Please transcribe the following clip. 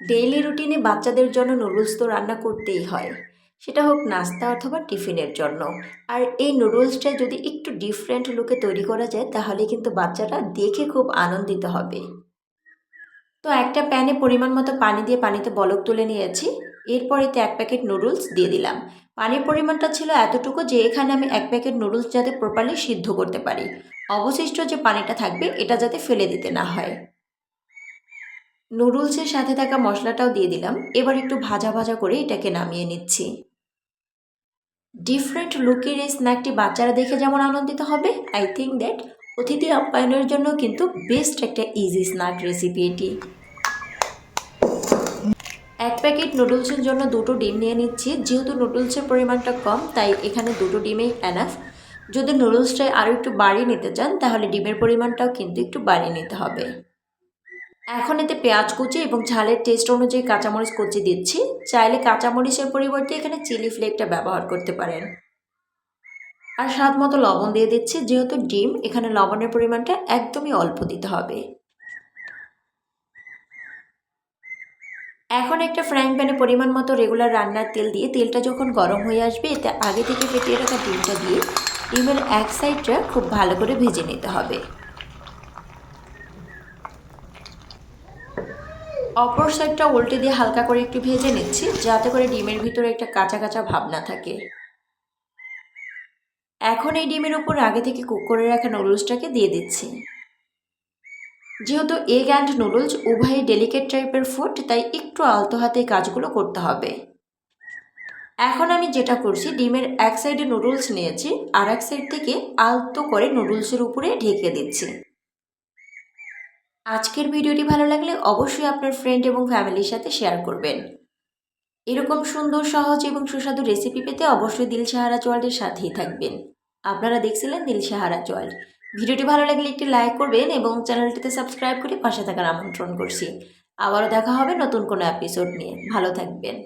Daily রুটিনে বাচ্চাদের জন্য নুডলস তো রান্না করতেই হয়। সেটা হোক নাস্তা অথবা টিফিনের জন্য। আর এই নুডলসটা যদি একটু ডিফারেন্ট লুকে তৈরি করা যায়, তাহলে কিন্তু বাচ্চারা দেখে খুব আনন্দিত হবে। তো একটা প্যানে পরিমাণ মতো পানি দিয়ে পানিতে বলক তুলে নিয়েছি। এরপর এতে এক প্যাকেট নুডলস দিয়ে দিলাম। পানির পরিমাণটা ছিল এতটুকু যে এখানে আমি এক প্যাকেট নুডলস যাতে প্রপারলি সিদ্ধ করতে পারি। অবশিষ্ট যে পানিটা থাকবে, এটা যাতে ফেলে দিতে না হয়। নুডলসের সাথে থাকা মশলাটাও দিয়ে দিলাম। এবার একটু ভাজা ভাজা করে এটাকে নামিয়ে নিচ্ছি। ডিফারেন্ট লুকের এই স্ন্যাকটি বাচ্চারা দেখে যেমন আনন্দিত হবে আই থিঙ্ক দ্যাট অতিথি আপ্যায়নের জন্য কিন্তু বেস্ট একটা ইজি স্ন্যাক রেসিপি এটি। এক প্যাকেট নুডলসের জন্য দুটো ডিম নিয়ে নিচ্ছি। যেহেতু নুডলসের পরিমাণটা কম, তাই এখানে দুটো ডিমেই এনাফ যদি নুডলসটা আরও একটু বাড়িয়ে নিতে চান, তাহলে ডিমের পরিমাণটাও কিন্তু একটু বাড়িয়ে নিতে হবে। এখন এতে পেঁয়াজ কুচি এবং ঝালের টেস্ট অনুযায়ী কাঁচামরিচ কুচি দিচ্ছি। চাইলে কাঁচামরিচের পরিবর্তে এখানে চিলি ফ্লেকটা ব্যবহার করতে পারেন। আর স্বাদ মতো লবণ দিয়ে দিচ্ছি, যেহেতু ডিম, এখানে লবণের পরিমাণটা একদমই অল্প দিতে হবে। এখন একটা ফ্রাইং প্যানে পরিমাণ মতো রেগুলার রান্নার তেল দিয়ে তেলটা যখন গরম হয়ে আসবে, এতে আগে থেকে ফেটিয়ে রাখা ডিমটা দিয়ে ডিমের এক সাইডটা খুব ভালো করে ভেজে নিতে হবে। অপর সাইডটা উল্টে দিয়ে হালকা করে একটু ভেজে নিচ্ছি, যাতে করে ডিমের ভিতরে একটা কাঁচা কাঁচা ভাব না থাকে। এখন এই ডিমের উপর আগে থেকে কুক করে রাখা নুডলসটাকে দিয়ে দিচ্ছি। যেহেতু এগ অ্যান্ড নুডলস উভয়ই ডেলিকেট টাইপের ফুড তাই একটু আলতো হাতে কাজগুলো করতে হবে। এখন আমি যেটা করছি, ডিমের এক সাইডে নুডলস নিয়েছি, আর এক সাইড থেকে আলতো করে নুডলসের উপরে ঢেকে দিচ্ছি। আজকের ভিডিওটি ভালো লাগলে অবশ্যই আপনার ফ্রেন্ড এবং ফ্যামিলির সাথে শেয়ার করবেন। এরকম সুন্দর, সহজ এবং সুস্বাদু রেসিপি পেতে অবশ্যই দিল সাহারা চোয়াল্ডের সাথেই থাকবেন। আপনারা দেখছিলেন দিল সাহারা চোয়াল্ড ভিডিওটি ভালো লাগলে একটি লাইক করবেন এবং চ্যানেলটিতে সাবস্ক্রাইব করে পাশে থাকার আমন্ত্রণ করছি। আবারও দেখা হবে নতুন কোনো এপিসোড নিয়ে। ভালো থাকবেন।